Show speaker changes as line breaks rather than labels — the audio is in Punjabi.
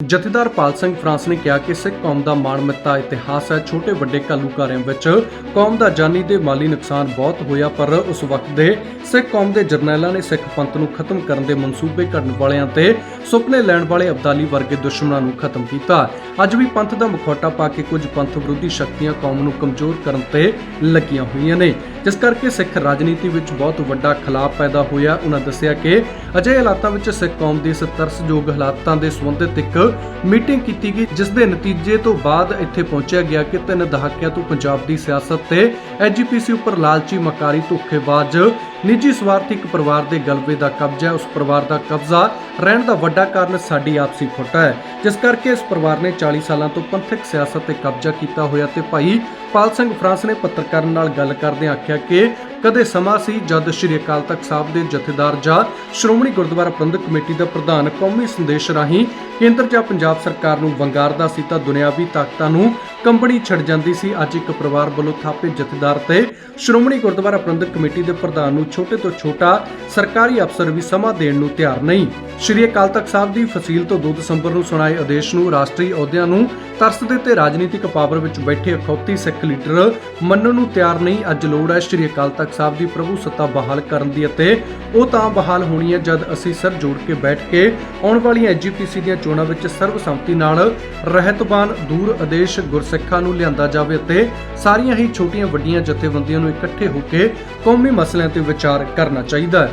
ਜਥੇਦਾਰ ਪਾਲ ਸਿੰਘ ਫਰਾਂਸ ਨੇ ਕਿਹਾ ਕਿ ਸਿੱਖ ਕੌਮ ਦਾ ਮਾਣਮੱਤਾ ਇਤਿਹਾਸ ਹੈ। ਛੋਟੇ ਵੱਡੇ ਘੱਲੂਘਾਰਿਆਂ ਵਿੱਚ ਕੌਮ ਦਾ ਜਾਨੀ ਤੇ ਮਾਲੀ ਨੁਕਸਾਨ ਬਹੁਤ ਹੋਇਆ, ਪਰ ਉਸ ਵਕਤ ਦੇ ਸਿੱਖ ਕੌਮ ਦੇ ਜਰਨੈਲਾਂ ਨੇ ਸਿੱਖ ਪੰਥ ਨੂੰ ਖਤਮ ਕਰਨ ਦੇ ਮਨਸੂਬੇ ਕਰਨ ਵਾਲਿਆਂ ਤੇ ਸੁਪਨੇ ਲੈਣ ਵਾਲੇ ਅਬਦਾਲੀ ਵਰਗੇ ਦੁਸ਼ਮਣਾਂ ਨੂੰ ਖਤਮ ਕੀਤਾ। ਅੱਜ ਵੀ ਪੰਥ ਦਾ ਮੁਖੌਟਾ ਪਾ ਕੇ ਕੁਝ ਪੰਥ ਵਿਰੋਧੀ ਸ਼ਕਤੀਆਂ ਕੌਮ ਨੂੰ ਕਮਜ਼ੋਰ ਕਰਨ ਤੇ ਲੱਗੀਆਂ ਹੋਈਆਂ ਨੇ। ਜਿਸ ਕਰਕੇ ਸਿੱਖ ਰਾਜਨੀਤੀ ਵਿੱਚ ਬਹੁਤ ਵੱਡਾ ਖਲਾਅ ਪੈਦਾ ਹੋਇਆ, ਉਹਨਾਂ ਦੱਸਿਆ ਕਿ ਅਜਿਹੇ ਹਾਲਾਤਾਂ ਵਿੱਚ ਸਿੱਖ ਕੌਮ ਦੇ ਇਸ ਤਰਸਯੋਗ ਹਾਲਾਤਾਂ ਦੇ ਸੰਬੰਧਿਤ ਇੱਕ ਮੀਟਿੰਗ ਕੀਤੀ ਗਈ, ਜਿਸ ਦੇ ਨਤੀਜੇ ਤੋਂ ਬਾਅਦ ਇੱਥੇ ਪਹੁੰਚਿਆ ਗਿਆ ਕਿ ਤਿੰਨ ਦਹਾਕਿਆਂ ਤੋਂ ਪੰਜਾਬ ਦੀ ਸਿਆਸਤ ਤੇ ਐਜੀਪੀਸੀ ਉੱਪਰ ਲਾਲਚੀ, ਮਕਾਰੀ, ਧੋਖੇਬਾਜ਼, ਨਿੱਜੀ ਸਵਾਰਥੀ ਇੱਕ ਪਰਿਵਾਰ ਦੇ ਗਲਬੇ ਦਾ ਕਬਜ਼ਾ ਹੈ। ਉਸ ਪਰਿਵਾਰ ਦਾ ਕਬਜ਼ਾ ਰਹਿਣ ਦਾ ਵੱਡਾ ਕਾਰਨ ਸਾਡੀ ਆਪਸੀ ਫੁੱਟ ਹੈ, ਜਿਸ ਕਰਕੇ ਇਸ ਪਰਿਵਾਰ ਨੇ 40 ਸਾਲਾਂ ਤੋਂ ਪੰਥਕ ਸਿਆਸਤ ਤੇ ਕਬਜ਼ਾ ਕੀਤਾ ਹੋਇਆ ਤੇ ਭਾਈ ਪਾਲ ਸਿੰਘ ਫਰਾਂਸ ਨੇ ਪੱਤਰਕਾਰਾਂ ਨਾਲ ਗੱਲ ਕਰਦਿਆਂ ਆਖਿਆ ਕਿ ਕਦੇ ਸਮਾਂ ਸੀ ਜਦ ਸ਼੍ਰੀ ਅਕਾਲ ਤਖਤ ਸਾਹਿਬ ਦੇ ਜਥੇਦਾਰ ਜਾਂ ਸ਼੍ਰੋਮਣੀ ਗੁਰਦੁਆਰਾ ਪ੍ਰਬੰਧਕ ਕਮੇਟੀ ਦਾ ਪ੍ਰਧਾਨ ਕੌਮੀ ਸੰਦੇਸ਼ ਰਾਹੀਂ ਕੇਂਦਰ ਜਾਂ ਪੰਜਾਬ ਸਰਕਾਰ ਨੂੰ ਵੰਗਾਰਦਾ ਸੀ ਤਾਂ ਦੁਨਿਆਵੀ ਤਾਕਤਾਂ ਨੂੰ ਕੰਬਣੀ ਛੱਡ ਜਾਂਦੀ ਸੀ। ਅੱਜ ਇੱਕ ਪਰਿਵਾਰ ਵੱਲੋਂ ਥਾਪੇ ਜਥੇਦਾਰ ਤੇ ਸ਼੍ਰੋਮਣੀ ਗੁਰਦੁਆਰਾ ਪ੍ਰਬੰਧਕ ਕਮੇਟੀ ਦੇ ਪ੍ਰਧਾਨ ਨੂੰ ਛੋਟੇ ਤੋਂ ਛੋਟਾ ਸਰਕਾਰੀ ਅਫਸਰ ਵੀ ਸਮਾਂ ਦੇਣ ਨੂੰ ਤਿਆਰ ਨਹੀਂ। ਸ਼੍ਰੀ ਅਕਾਲ ਤਖਤ ਸਾਹਿਬ ਦੀ ਫਸੀਲ ਤੋਂ 2 ਦਸੰਬਰ ਨੂੰ ਸੁਣਾਏ ਆਦੇਸ਼ ਨੂੰ ਰਾਸ਼ਟਰੀ ਅਹੁਦਿਆਂ ਨੂੰ ਤਰਸਦੇ ਤੇ ਰਾਜਨੀਤਿਕ ਪਾਵਰ ਵਿੱਚ ਬੈਠੇ ਅਖੌਤੀ ਸਿੱਖ ਲੀਡਰ ਮੰਨਣ ਨੂੰ ਤਿਆਰ ਨਹੀਂ, ਅੱਜ ਲੋੜ ਹੈ ਸ਼੍ਰੀ ਅਕਾਲ ਤਖਤ ਸਾਹਿਬ ਦੀ ਪ੍ਰਭੂ ਸੱਤਾ ਬਹਾਲ ਕਰਨ ਦੀ ਅਤੇ ਉਹ ਤਾਂ ਬਹਾਲ ਹੋਣੀ ਹੈ ਜਦ ਅਸੀਂ ਸਰ ਜੋੜ ਕੇ ਬੈਠ ਕੇ ਆਉਣ ਵਾਲੀਆਂ ਐਜੀਪੀਸੀ ਦੀਆਂ ਚੋਣਾਂ ਵਿੱਚ ਸਰਬਸੰਮਤੀ ਨਾਲ ਰਹਿਤਬਾਨ ਦੂਰ ਆਦੇਸ਼ ਗੁਰਸਿੱਖਾਂ ਨੂੰ ਲਿਆਂਦਾ ਜਾਵੇ ਅਤੇ ਸਾਰੀਆਂ ਹੀ ਛੋਟੀਆਂ ਵੱਡੀਆਂ ਜਥੇਬੰਦੀਆਂ ਨੂੰ ਇਕੱਠੇ ਹੋ ਕੇ ਕੌਮੀ ਮਸਲਿਆਂ ਤੇ ਵਿਚਾਰ ਕਰਨਾ ਚਾਹੀਦਾ ਹੈ।